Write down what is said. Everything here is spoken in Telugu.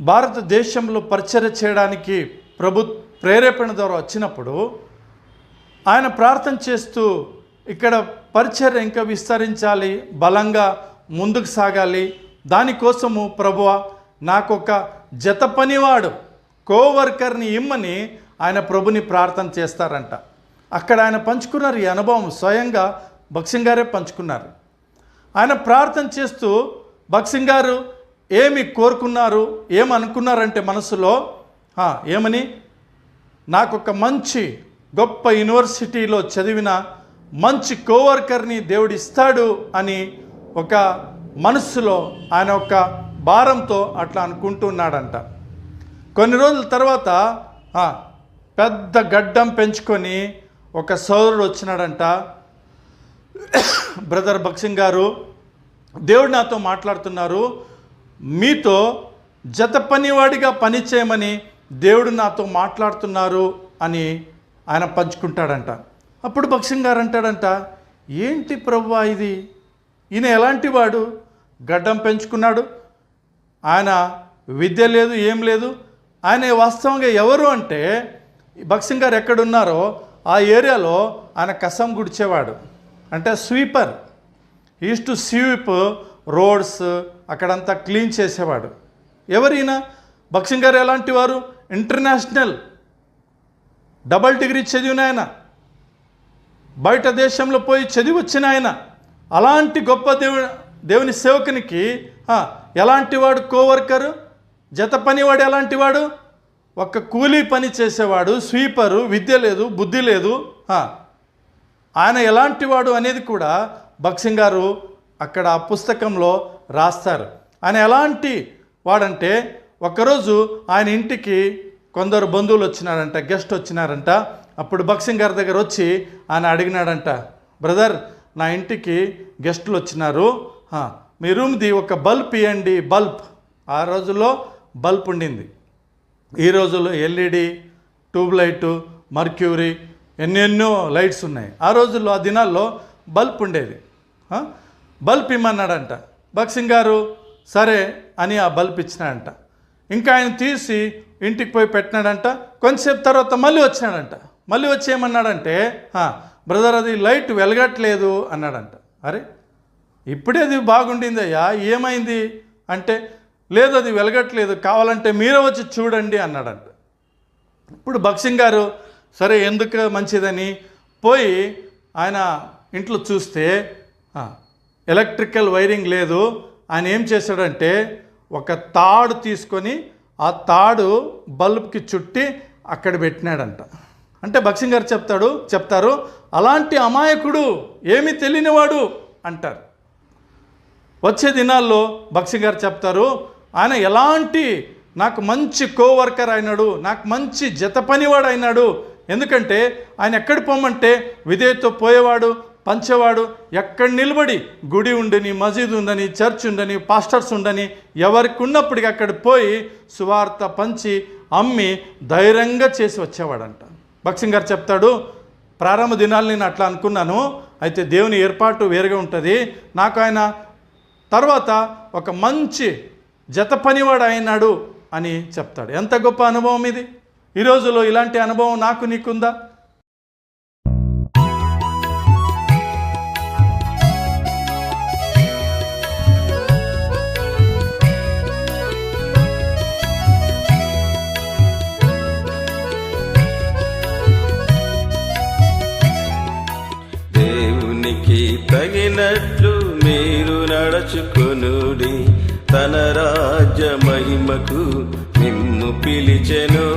భారతదేశంలో పరిచర్య చేయడానికి ప్రభు ప్రేరేపణ ద్వారా వచ్చినప్పుడు ఆయన ప్రార్థన చేస్తూ ఇక్కడ పరిచర్య ఇంకా విస్తరించాలి బలంగా ముందుకు సాగాలి. దానికోసము ప్రభువ నాకు ఒక జత పనివాడు కోవర్కర్ని ఇమ్మని ఆయన ప్రభుని ప్రార్థన చేస్తారంట. అక్కడ ఆయన పంచుకున్నారు ఈ అనుభవం స్వయంగా భక్సింగ్ గారే పంచుకున్నారు. ఆయన ప్రార్థన చేస్తూ భక్సింగ్ గారు ఏమి కోరుకున్నారు ఏమనుకున్నారంటే మనసులో ఏమని? నాకు ఒక మంచి గొప్ప యూనివర్సిటీలో చదివిన మంచి కోవర్కర్ని దేవుడు ఇస్తాడు అని ఒక మనస్సులో ఆయన ఒక భారంతో అట్లా అనుకుంటున్నాడంట కొన్ని రోజుల తర్వాత పెద్ద గడ్డం పెంచుకొని ఒక సోదరుడు వచ్చినాడంట. బ్రదర్ భక్సింగ్ గారు దేవుడు నాతో మాట్లాడుతున్నారు. మీతో జత పనివాడిగా పని చేయమని దేవుడు నాతో మాట్లాడుతున్నారు అని ఆయన పంచుకుంటాడంట. అప్పుడు భక్ష్యం గారు అంటాడంట ఏంటి ప్రభు ఇది? ఈయన ఎలాంటి వాడు? గడ్డం పెంచుకున్నాడు. ఆయన విద్య లేదు ఏం లేదు. ఆయన వాస్తవంగా ఎవరు అంటే భక్సింగ్ గారు ఎక్కడున్నారో ఆ ఏరియాలో ఆయన కసం గుడిచేవాడు. అంటే sweeper. Is to sweep roads అక్కడంతా క్లీన్ చేసేవాడు. ఎవరైనా భక్సింగ్ గారు ఎలాంటి వారు ఇంటర్నేషనల్ డబల్ డిగ్రీ చదివిన ఆయన బయట దేశంలో పోయి చదివి వచ్చిన ఆయన అలాంటి గొప్ప దేవు దేవుని సేవకునికి ఎలాంటి వాడు కోవర్కరు జత పనివాడు ఎలాంటి వాడు? ఒక కూలీ పని చేసేవాడు స్వీపరు విద్య లేదు బుద్ధి లేదు ఆయన ఎలాంటి వాడు అనేది కూడా భక్సింగ్ గారు అక్కడ ఆ పుస్తకంలో రాస్తారు. ఆయన ఎలాంటి వాడంటే ఒకరోజు ఆయన ఇంటికి కొందరు బంధువులు వచ్చినారంట గెస్ట్ వచ్చినారంట. అప్పుడు భక్సింగ్ గారి దగ్గర వచ్చి ఆయన అడిగినాడంట బ్రదర్ నా ఇంటికి గెస్టులు వచ్చినారు. మీ రూమ్ది ఒక బల్బ్ ఇవ్వండి బల్బ్. ఆ రోజుల్లో బల్బ్ ఉండింది. ఈ రోజుల్లో ఎల్ఈడి ట్యూబ్ లైటు మర్క్యూరీ ఎన్నెన్నో లైట్స్ ఉన్నాయి. ఆ రోజుల్లో ఆ దినాల్లో బల్బ్ ఉండేది. బల్బ్ ఇమ్మన్నాడంట భక్సింగ్ గారు సరే అని ఆ బల్బ్ ఇచ్చినాడంట ఇంకా ఆయన తీసి ఇంటికి పోయి పెట్టినాడంట. కొంతసేపు తర్వాత మళ్ళీ వచ్చినాడంట. మళ్ళీ వచ్చి ఏమన్నాడంటే బ్రదర్ అది లైట్ వెలగట్లేదు అన్నాడంట. అరే ఇప్పుడే అది బాగుండిందయ్యా ఏమైంది? అంటే లేదు అది వెలగట్లేదు కావాలంటే మీరే వచ్చి చూడండి అన్నాడంట. ఇప్పుడు భక్సింగ్ గారు సరే ఎందుకు మంచిదని? పోయి ఆయన ఇంట్లో చూస్తే ఎలక్ట్రికల్ వైరింగ్ లేదు. ఆయన ఏం చేశాడంటే ఒక తాడు తీసుకొని ఆ తాడు బల్బ్కి చుట్టి అక్కడ పెట్టినాడంట. అంటే భక్సింగ్ గారు చెప్తాడు చెప్తారు అలాంటి అమాయకుడు ఏమీ తెలియనివాడు అంటారు. వచ్చే దినాల్లో భక్సింగ్ గారు చెప్తారు ఆయన ఎలాంటి నాకు మంచి కోవర్కర్ అయినాడు నాకు మంచి జత పనివాడు అయినాడు. ఎందుకంటే ఆయన ఎక్కడ పోమంటే విధేయతో పోయేవాడు పంచేవాడు ఎక్కడ నిలబడి గుడి ఉండని మసీదు ఉందని చర్చ్ ఉండని పాస్టర్స్ ఉండని ఎవరికి ఉన్నప్పటికీ అక్కడ పోయి సువార్త పంచి అమ్మి ధైర్యంగా చేసి వచ్చేవాడంట. భక్సింగ్ గారు చెప్తాడు ప్రారంభ దినాలు నేను అట్లా అనుకున్నాను అయితే దేవుని ఏర్పాటు వేరుగా ఉంటుంది. నాకు ఆయన తర్వాత ఒక మంచి జత పనివాడు అయినాడు అని చెప్తాడు. ఎంత గొప్ప అనుభవం ఇది? ఈ రోజులో ఇలాంటి అనుభవం నాకు నీకుందా? మీరు తన రాజ్య మహిమకు మిమ్ము పిలిచెను.